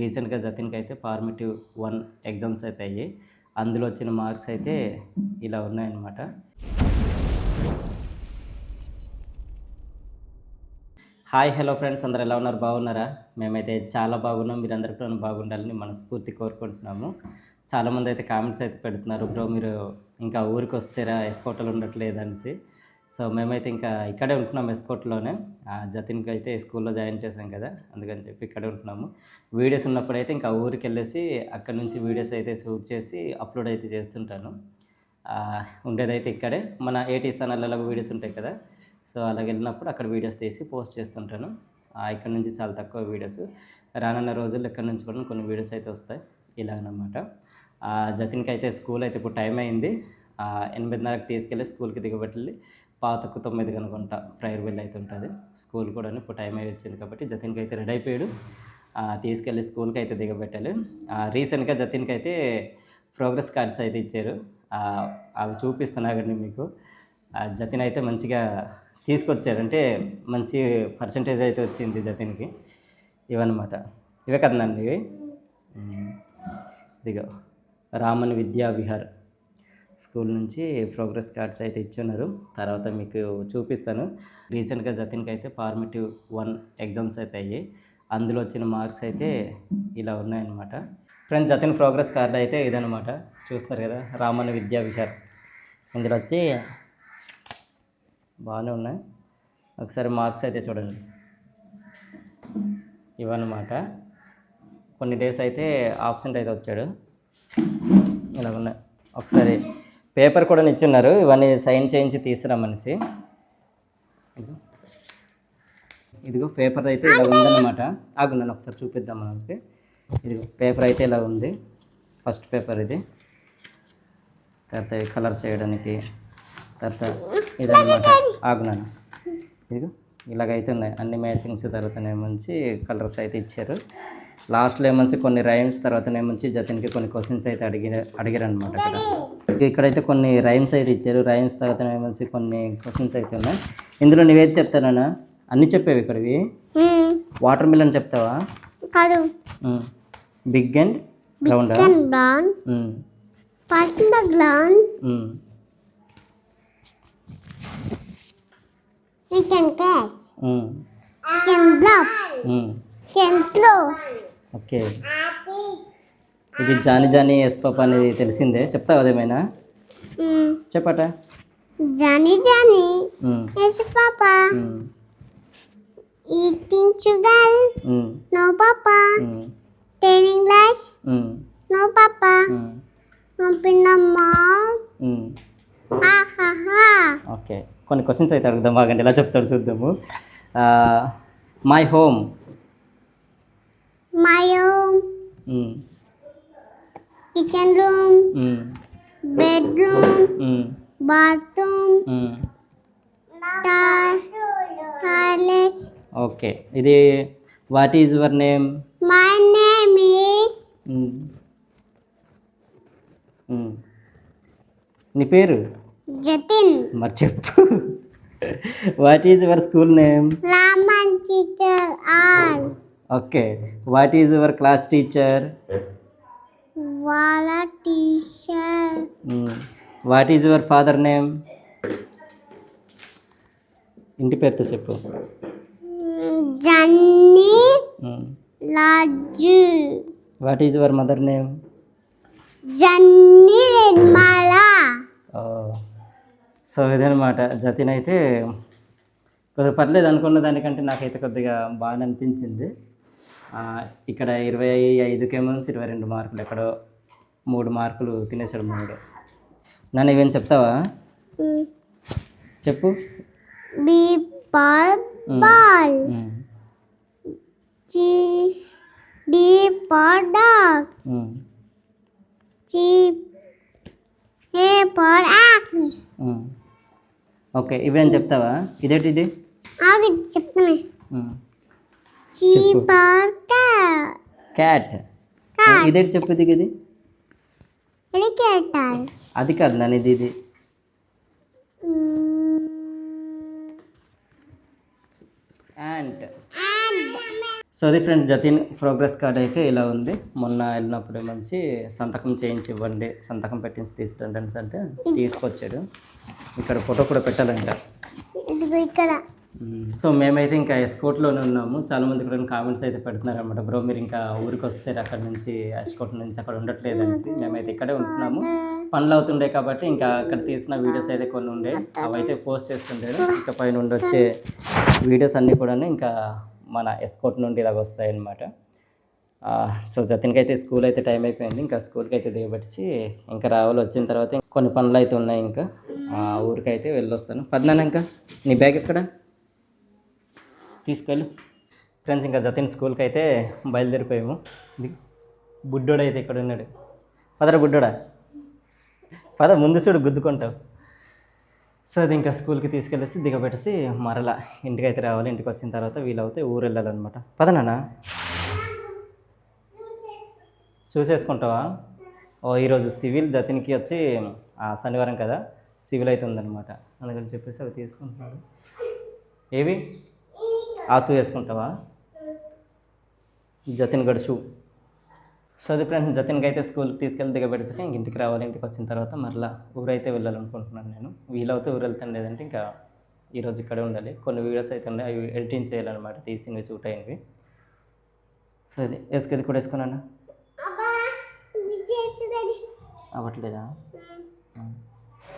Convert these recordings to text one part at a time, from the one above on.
రీసెంట్గా జతిన్కి అయితే ఫార్మేటివ్ వన్ ఎగ్జామ్స్ అయితే అయ్యాయి అందులో వచ్చిన మార్క్స్ అయితే ఇలా ఉన్నాయన్నమాట. Hi hello friends. అందరు ఎలా ఉన్నారు? బాగున్నారా? మేమైతే చాలా బాగున్నాం. మీరందరూ కూడా బాగుండాలని మనస్ఫూర్తి కోరుకుంటున్నాము. చాలామంది అయితే కామెంట్స్ అయితే పెడుతున్నారు. బ్రో మీరు ఇంకా ఊరికి వస్తారా ఎస్కోటలు ఉండట్లేదు అనేసి సో మేమైతే ఇంకా ఇక్కడే ఉంటున్నాం ఎస్కోట్లోనే. జతిన్కి అయితే స్కూల్లో జాయిన్ చేశాం కదా అందుకని చెప్పి ఇక్కడే ఉంటున్నాము. వీడియోస్ ఉన్నప్పుడు అయితే ఇంకా ఊరికి వెళ్ళేసి అక్కడ నుంచి వీడియోస్ అయితే షూట్ చేసి అప్లోడ్ అయితే చేస్తుంటాను. ఉండేదైతే ఇక్కడే. మన ఏటీ ఛానళ్ళలో వీడియోస్ ఉంటాయి కదా సో అలాగ వెళ్ళినప్పుడు అక్కడ వీడియోస్ తీసి పోస్ట్ చేస్తుంటాను. ఇక్కడ నుంచి చాలా తక్కువ వీడియోస్. రానున్న రోజుల్లో ఇక్కడ నుంచి కూడా కొన్ని వీడియోస్ అయితే వస్తాయి ఇలాగనమాట. ఆ, జతిన్కి అయితే స్కూల్ అయితే ఇప్పుడు టైం అయింది. ఎనిమిదిన్నరకు తీసుకెళ్ళి స్కూల్కి దిగబెట్టి పాతకు తొమ్మిది కనుకుంటా ప్రైర్ బిల్ అయితే ఉంటుంది. స్కూల్ కూడా ఇప్పుడు టైం అయి వచ్చింది కాబట్టి జతిన్కి అయితే రెడీ అయిపోయాడు. తీసుకెళ్ళి స్కూల్కి అయితే దిగబెట్టాలి ఆ, రీసెంట్గా జతిన్కి అయితే ప్రోగ్రెస్ కార్డ్స్ అయితే ఇచ్చారు. అవి చూపిస్తున్నా కానీ మీకు. ఆ, జతిన్ అయితే మంచిగా తీసుకొచ్చారు. అంటే మంచి పర్సంటేజ్ అయితే వచ్చింది జతిన్కి. ఇవన్నమాట. ఇవే కదండి ఇవి ఇదిగో రామన్ విద్యా విహార్. స్కూల్ నుంచి ప్రోగ్రెస్ కార్డ్స్ అయితే ఇచ్చున్నారు. తర్వాత మీకు చూపిస్తాను. రీసెంట్గా జతిన్కి అయితే ఫార్మేటివ్ వన్ ఎగ్జామ్స్ అయితే అయ్యాయి. అందులో వచ్చిన మార్క్స్ అయితే ఇలా ఉన్నాయన్నమాట. ఫ్రెండ్స్ జతిన్ ప్రోగ్రెస్ కార్డు అయితే ఇదనమాట చూస్తారు కదా రామన్న విద్యా విహార్. ఇందులో వచ్చి బాగానే ఉన్నాయి. ఒకసారి మార్క్స్ అయితే చూడండి. ఇవన్నమాట. కొన్ని డేస్ అయితే ఆబ్సెంట్ అయితే వచ్చాడు. ఇలా ఉన్నాయి. ఒకసారి పేపర్ కూడా ఇచ్చున్నారు ఇవన్నీ సైన్ చేయించి తీసుకురామనేసి ఇదిగో. పేపర్ అయితే ఇలా ఉందన్నమాట. ఆగున్నాను ఒకసారి చూపిద్దాం మనకి. ఇది పేపర్ అయితే ఇలా ఉంది. ఫస్ట్ పేపర్ ఇది. తర్వాత కలర్ చేయడానికి తర్వాత ఇదన్నమాట. ఆగున్నాను ఇదిగో ఇలాగైతే ఉన్నాయి. అన్ని మ్యాచింగ్స్ తర్వాత మంచి కలర్స్ అయితే ఇచ్చారు. లాస్ట్లో ఏమంచి కొన్ని రైమ్స్ తర్వాత ఏమంచి జతిన్కి కొన్ని క్వశ్చన్స్ అయితే అడిగి అడిగారు అనమాట అక్కడ. ఇక ఇక్కడైతే కొన్ని రైమ్స్ అయితే ఇచ్చారు. రైమ్స్ తర్వాత ఏమంచి కొన్ని క్వశ్చన్స్ అయితే ఉన్నాయి. ఇందులో నువ్వేది చెప్తానా అన్నీ చెప్పేవి ఇక్కడవి? వాటర్ మిలన్ చెప్తావా? కాదు. Big and round? Ground the throw okay. ఇది జాని జాని ఎస్ పాప అనేది తెలిసిందే. చెప్తావా అదేమైనా. చెప్పట. Um, telling lies. Um, no papa. Um, open the mouth um. ah ha ha okay. కొన్ని క్వశ్చన్స్ అయితే అడుగుదాం. బాగండి ఎలా చెప్తాడు చూద్దాము. My home room kitchen room bedroom bathroom toilet toilet okay ఇది what is your name my name is నీ పేరు Jatin మరి చెప్పు what is your school name Raman teacher R okay. What is your class teacher Wala teacher. What is your father name ఇంటి పేరుతో చెప్పు. Johnny Laju what is your mother name Johnny Mala so ఇదనమాట జతిన్ అయితే కొద్దిగా పర్లేదు అనుకున్న దానికంటే నాకైతే కొద్దిగా బాగా అనిపించింది. ఇక్కడ ఇరవై ఐదుకేమో ఇరవై రెండు మార్కులు ఎక్కడో మూడు మార్కులు తినేసాడు మూడు నన్ను ఇవేం చెప్తావా? చెప్పు. ఓకే ఇవేం చెప్తావా? ఇదేంటి ఇది ఆగి చెప్తానే చెప్పు. క్యాట్. ఇదేంటి చెప్పు ఇది? ఇది helicopter అది కాదు నన్ను ఇది ఇది. సో అది ఫ్రెండ్ జతిన్ ప్రోగ్రెస్ కార్డ్ అయితే ఇలా ఉంది. మొన్న వెళ్ళినప్పుడు మంచి సంతకం చేయించి ఇవ్వండి సంతకం పెట్టించి తీసుకురండి అంటే తీసుకొచ్చాడు. ఇక్కడ ఫోటో కూడా పెట్టాలంట. ఇక్కడ. సో మేమైతే ఇంకా ఎస్కోట్లోనే ఉన్నాము. చాలా మంది కూడా కామెంట్స్ అయితే పెడుతున్నారు అనమాట బ్రో మీరు ఇంకా ఊరికి వస్తారు. అక్కడ నుంచి ఎస్కోట్ నుంచి అక్కడ ఉండట్లేదు అనేసి. మేమైతే ఇక్కడే ఉంటున్నాము. పనులు అవుతుండే కాబట్టి ఇంకా అక్కడ తీసిన వీడియోస్ అయితే కొన్ని ఉండే. అవైతే పోస్ట్ చేస్తుంటారు ఇంకా పైన వచ్చే వీడియోస్ అన్నీ కూడా ఇంకా మన ఎస్కోట్ నుండి ఇలాగ వస్తాయి అనమాట సో జతిన్కి అయితే స్కూల్ అయితే టైం అయిపోయింది. ఇంకా స్కూల్కి అయితే దిగబెట్టి ఇంకా రావాలి. వచ్చిన తర్వాత కొన్ని పనులు అయితే ఉన్నాయి ఇంకా. ఆ ఊరికి అయితే వెళ్ళొస్తాను. పద్నాన్న ఇంకా నీ బ్యాగ్ ఎక్కడ? తీసుకెళ్ళు ఫ్రెండ్స్ ఇంకా జతిన్ స్కూల్కి అయితే బయలుదేరిపోయాము. బుడ్డోడు అయితే ఇక్కడ ఉన్నాడు. పదరా బుడ్డోడా? పద ముందు చూడు గుద్దుకుంటావు. సో అది ఇంకా స్కూల్కి తీసుకెళ్ళేసి దిగబెట్టేసి మరలా ఇంటికి అయితే రావాలి. ఇంటికి వచ్చిన తర్వాత వీలవుతే ఊరు వెళ్ళాలన్నమాట. పదనా చూసేసుకుంటావా? ఓ ఈరోజు సివిల్ జతిన్కి వచ్చి ఆ, శనివారం కదా సివిల్ అయితే ఉందన్నమాట. అందుకని చెప్పేసి అవి తీసుకుంటున్నాడు. ఏవి? ఆ షూ వేసుకుంటావా? జతిన్ గడు షూ సో అది ఫ్రెండ్స్ జతిన్కి అయితే స్కూల్కి తీసుకెళ్ళి దిగబెట్టేసి ఇంక ఇంటికి రావాలి ఇంటికి వచ్చిన తర్వాత మరలా ఊరైతే వెళ్ళాలనుకుంటున్నాను నేను. వీలవుతే ఊరు వెళ్తాను లేదంటే ఇంకా ఈరోజు ఇక్కడే ఉండాలి. కొన్ని వీడియోస్ అయితే ఉన్నాయి అవి ఎడిటింగ్ చేయాలన్నమాట తీసినవి షూట్ అయినవి సో అది వేసుకెళ్ళి కూడా వేసుకున్నాను అవ్వట్లేదా?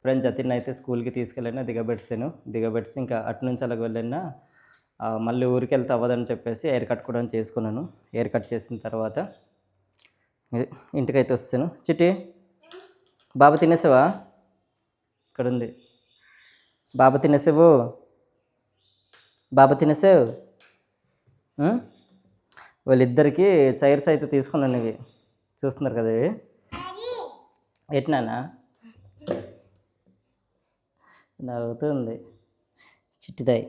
ఫ్రెండ్స్ జతిన్ అయితే స్కూల్కి తీసుకెళ్ళినా దిగబెట్టాను దిగబెట్టి ఇంకా అటు నుంచి అలాగ వెళ్ళినా మళ్ళీ ఊరికి వెళ్తే అవ్వదని చెప్పేసి ఎయిర్ కట్ కూడా చేసుకున్నాను. ఎయిర్ కట్ చేసిన తర్వాత ఇంటికైతే వస్తాను. చిట్టి బాబా తినేసావా? ఇక్కడ ఉంది బాబా తినేసావు? బాబా తినేసావు? వాళ్ళిద్దరికీ వాళ్ళిద్దరికి చైర్స్ అయితే తీసుకున్నాను ఇవి. చూస్తున్నారు కదా ఇవి. ఎట్నానా నవ్వుతుంది. చిట్టిదాయి.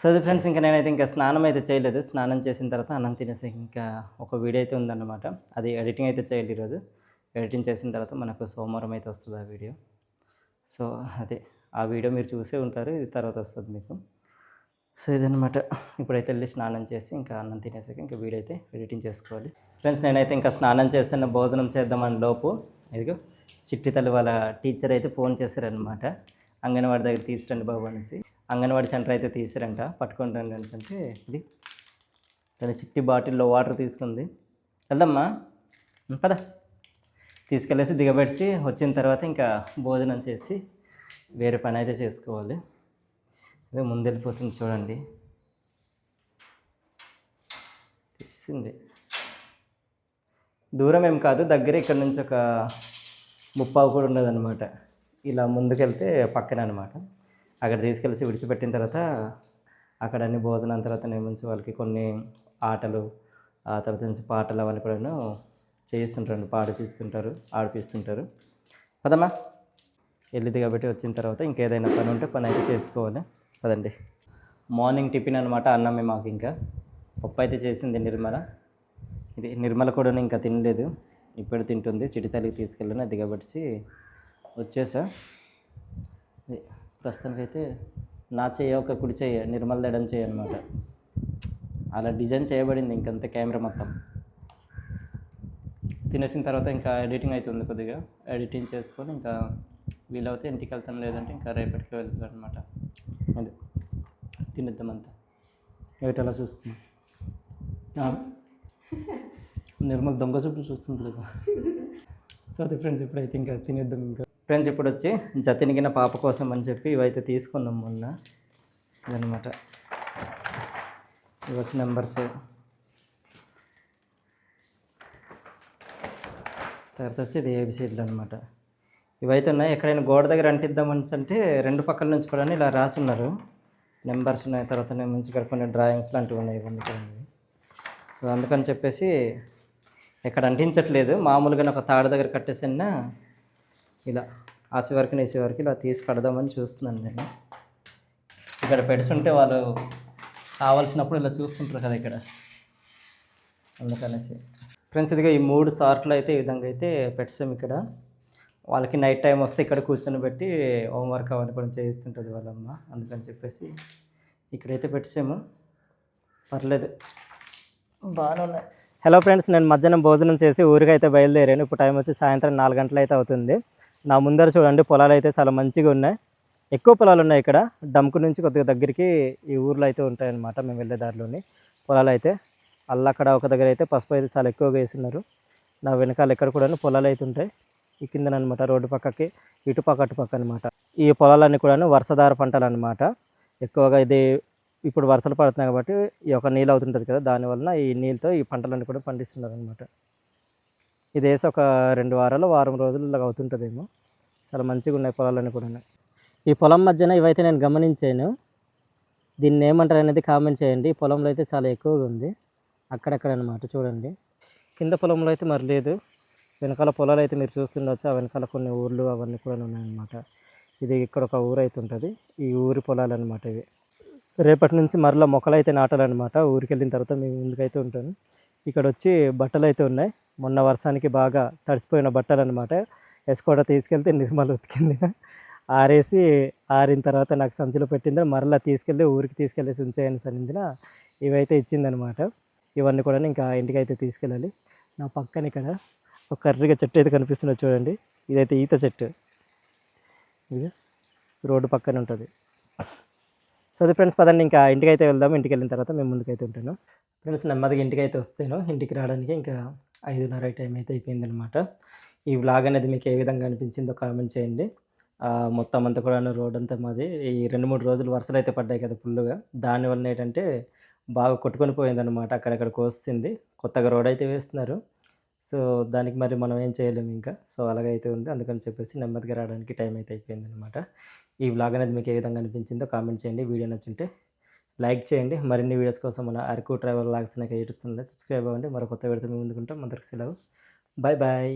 సో అది ఫ్రెండ్స్ ఇంకా నేనైతే ఇంకా స్నానం అయితే చేయలేదు. స్నానం చేసిన తర్వాత అన్నం తినేసి ఇంకా ఒక వీడియో అయితే ఉందన్నమాట. అది ఎడిటింగ్ అయితే చేయాలి ఈరోజు. ఎడిటింగ్ చేసిన తర్వాత మనకు సోమవారం అయితే వస్తుంది ఆ వీడియో. సో అదే ఆ వీడియో మీరు చూసే ఉంటారు. ఇది తర్వాత వస్తుంది మీకు. సో ఇదనమాట ఇప్పుడైతే వెళ్ళి స్నానం చేసి ఇంకా అన్నం తినేసాక ఇంకా వీడియో అయితే ఎడిటింగ్ చేసుకోవాలి. ఫ్రెండ్స్ నేనైతే ఇంకా స్నానం చేసిన భోజనం చేద్దామని లోపు ఇదిగో చిట్టి తల్లి వాళ్ళ టీచర్ అయితే ఫోన్ చేశారనమాట అంగన్వాడి దగ్గర తీసుకురండి బాబు అనేసి. అంగన్వాడి సెంటర్ అయితే తీసారంట పట్టుకొని రండి అంటే ఇది. తన చిట్టి బాటిల్లో వాటర్ తీసుకుంది. వెళ్దామ్మా. పద. తీసుకెళ్ళేసి దిగబెట్టి వచ్చిన తర్వాత ఇంకా భోజనం చేసి వేరే పని అయితే చేసుకోవాలి. అదే ముందు వెళ్ళిపోతుంది చూడండి. తెలిసింది దూరం ఏం కాదు. దగ్గర ఇక్కడ నుంచి ఒక ముప్పావు కూడా ఉన్నదనమాట ఇలా ముందుకెళ్తే పక్కన అనమాట అక్కడ తీసుకెళ్ళి విడిచిపెట్టిన తర్వాత అక్కడ అన్ని భోజనం తర్వాత నుంచి వాళ్ళకి కొన్ని ఆటలు ఆ తర్వాత నుంచి పాటలు అవన్నీ కూడా చేయిస్తుంటారు పాడిపిస్తుంటారు ఆడిపిస్తుంటారు. పదమ్మా. వెళ్ళింది కాబట్టి వచ్చిన తర్వాత ఇంకేదైనా పని ఉంటే పని అయితే చేసుకోవాలి. పదండి. మార్నింగ్ టిఫిన్ అనమాట అన్నమే మాకు ఇంకా. పప్పు అయితే చేసింది నిర్మల. ఇది నిర్మల కూడా ఇంకా తినలేదు. ఇప్పుడు తింటుంది. చిటితల్లికి తీసుకెళ్ళాను. అది కాబట్టి వచ్చేసా. ప్రస్తుతానికైతే ప్రస్తుతానికి అయితే నా చెయ్యి ఒక కుడి చెయ్యి నిర్మల్ దడం చేయ అనమాట అలా డిజైన్ చేయబడింది ఇంకంత కెమెరా మొత్తం. తినేసిన తర్వాత ఇంకా ఎడిటింగ్ అవుతుంది కొద్దిగా. ఎడిటింగ్ చేసుకొని ఇంకా వీలవుతే ఇంటికి వెళ్తాను లేదంటే ఇంకా రేపటికి వెళ్తాను అనమాట అది. తినేద్దాం అంతా. ఏమిటి అలా చూస్తుంది నిర్మల్ దొంగ చూపులు చూస్తుంది సో అది ఫ్రెండ్స్ ఇప్పుడైతే ఇంకా తినేద్దాం ఇంకా. ఫ్రెండ్స్ ఇప్పుడు వచ్చి జతినిగిన పాప కోసం అని చెప్పి ఇవైతే తీసుకున్నాం మొన్న. ఇదనమాట ఇవి వచ్చి నెంబర్స్. తర్వాత వచ్చి ఇది ఏబిసిడ్లు అనమాట ఇవైతే ఉన్నాయి. ఎక్కడైనా గోడ దగ్గర అంటిద్దామని అంటే రెండు పక్కల నుంచి కూడా ఇలా రాసి ఉన్నారు నెంబర్స్ ఉన్నాయి. తర్వాత నుంచి ఇక్కడ కొన్ని డ్రాయింగ్స్ లాంటివి ఉన్నాయి. ఇవన్నీ కూడా సో అందుకని చెప్పేసి ఎక్కడ అంటించట్లేదు. మామూలుగా ఒక తాడు దగ్గర కట్టేసిన ఇలా ఆ చివరికి నీ చివరికి ఇలా తీసి కడదామని చూస్తున్నాను నేను. ఇక్కడ పెడుతుంటే వాళ్ళు కావాల్సినప్పుడు ఇలా చూస్తుంటారు కదా ఇక్కడ. అందుకనేసి. ఫ్రెండ్స్ ఇదిగా ఈ మూడు చార్ట్లు అయితే ఈ విధంగా అయితే పెట్టాం ఇక్కడ. వాళ్ళకి నైట్ టైం వస్తే ఇక్కడ కూర్చొని పెట్టి హోంవర్క్ అవన్నీ కూడా చేయిస్తుంటుంది వాళ్ళమ్మ. అందుకని చెప్పేసి ఇక్కడైతే పెట్టాము పర్లేదు. బాగానే ఉన్నాయి. హలో ఫ్రెండ్స్ నేను మధ్యాహ్నం భోజనం చేసి ఊరికైతే బయలుదేరాను. ఇప్పుడు టైం వచ్చి సాయంత్రం నాలుగు గంటలు అయితే అవుతుంది. నా ముందర చూడండి పొలాలు అయితే చాలా మంచిగా ఉన్నాయి. ఎక్కువ పొలాలు ఉన్నాయి ఇక్కడ. డంకు నుంచి కొద్దిగా దగ్గరికి ఈ ఊర్లో అయితే ఉంటాయన్నమాట మేము వెళ్ళే దారిలోని. పొలాలు అయితే అక్కడ ఒక దగ్గర అయితే పసుపు అయితే చాలా ఎక్కువగా వేస్తున్నారు. నా వెనకాల ఎక్కడ కూడా పొలాలు అయితే ఉంటాయి. ఈ కిందన అనమాట రోడ్డు పక్కకి ఇటు పక్క అటు పక్క అనమాట ఈ పొలాలన్నీ కూడా వర్షధార పంటలు అనమాట ఎక్కువగా ఇది ఇప్పుడు వర్షాలు పడుతున్నాయి కాబట్టి ఈ యొక్క నీళ్ళు అవుతుంటుంది కదా దానివల్ల ఈ నీళ్ళతో ఈ పంటలన్నీ కూడా పండిస్తున్నారు అనమాట ఇది వేసి ఒక రెండు వారాలు వారం రోజులు ఇలా అవుతుంటుందేమో. చాలా మంచిగా ఉన్నాయి పొలాలన్నీ కూడా ఈ పొలం మధ్యన ఇవైతే నేను గమనించాను. దీన్ని ఏమంటారు అనేది కామెంట్ చేయండి. ఈ పొలంలో అయితే చాలా ఎక్కువగా ఉంది. అక్కడక్కడ అనమాట చూడండి. కింద పొలంలో అయితే మరి లేదు. వెనకాల పొలాలు అయితే మీరు చూస్తుండొచ్చు. ఆ వెనకాల కొన్ని ఊర్లు అవన్నీ కూడా ఉన్నాయన్నమాట. ఇది ఇక్కడ ఒక ఊరు అయితే ఉంటుంది. ఈ ఊరి పొలాలు అనమాట ఇవి. రేపటి నుంచి మరలా మొక్కలు అయితే నాటాలన్నమాట. ఊరికి వెళ్ళిన తర్వాత మేము ముందుకైతే ఉంటాను. ఇక్కడ వచ్చి బట్టలు అయితే ఉన్నాయి. మొన్న వర్షానికి బాగా తడిసిపోయిన బట్టలు అనమాట ఎస్కోట తీసుకెళ్తే నిర్మల్ ఉతికింది. ఆరేసి ఆరిన తర్వాత నాకు సంచిలో పెట్టింది. మరలా తీసుకెళ్ళి ఊరికి తీసుకెళ్ళేసి ఉంచేయని సన్నిందిన ఇవైతే ఇచ్చిందనమాట ఇవన్నీ కూడా ఇంకా ఇంటికైతే తీసుకెళ్ళాలి. నా పక్కన ఇక్కడ ఒక కర్రీగా చెట్టు అయితే కనిపిస్తున్నది చూడండి. ఇదైతే ఈత చెట్టు. ఇది రోడ్డు పక్కన ఉంటుంది. సో అది ఫ్రెండ్స్ పదండి. ఇంకా ఇంటికైతే అయితే వెళ్దాము. ఇంటికి వెళ్ళిన తర్వాత మేము ముందుకైతే ఉంటాను. ఫ్రెండ్స్ నెమ్మదిగా ఇంటికి అయితే వస్తాను. ఇంటికి రావడానికి ఇంకా ఐదున్నర టైం అయితే అయిపోయిందనమాట ఈ వ్లాగ్ అనేది మీకు ఏ విధంగా అనిపించిందో కామెంట్ చేయండి. మొత్తం అంతా కూడా రోడ్ అంతా మాది. ఈ రెండు మూడు రోజులు వర్షాలు అయితే పడ్డాయి కదా ఫుల్గా దానివల్ల ఏంటంటే బాగా కొట్టుకొని పోయిందనమాట అక్కడక్కడ కోస్తుంది కొత్తగా రోడ్ అయితే వేస్తున్నారు. సో దానికి మరి మనం ఏం చేయలేము ఇంకా. సో అలాగైతే ఉంది. అందుకని చెప్పేసి నెమ్మదిగా రావడానికి టైం అయితే అయిపోయింది అనమాట ఈ వ్లాగ్ అనేది మీకు ఏ విధంగా అనిపించిందో కామెంట్ చేయండి. వీడియో నచ్చుంటే లైక్ చేయండి. మరిన్ని వీడియోస్ కోసం మన అరకు ట్రావెల్ లాగ్స్ నాకు యూట్యూబ్ ఛానల్ సబ్స్క్రైబ్ అవ్వండి. మరో కొత్త వీడియోతో ముందుకుంటాం అందరికి సెలవు. Bye bye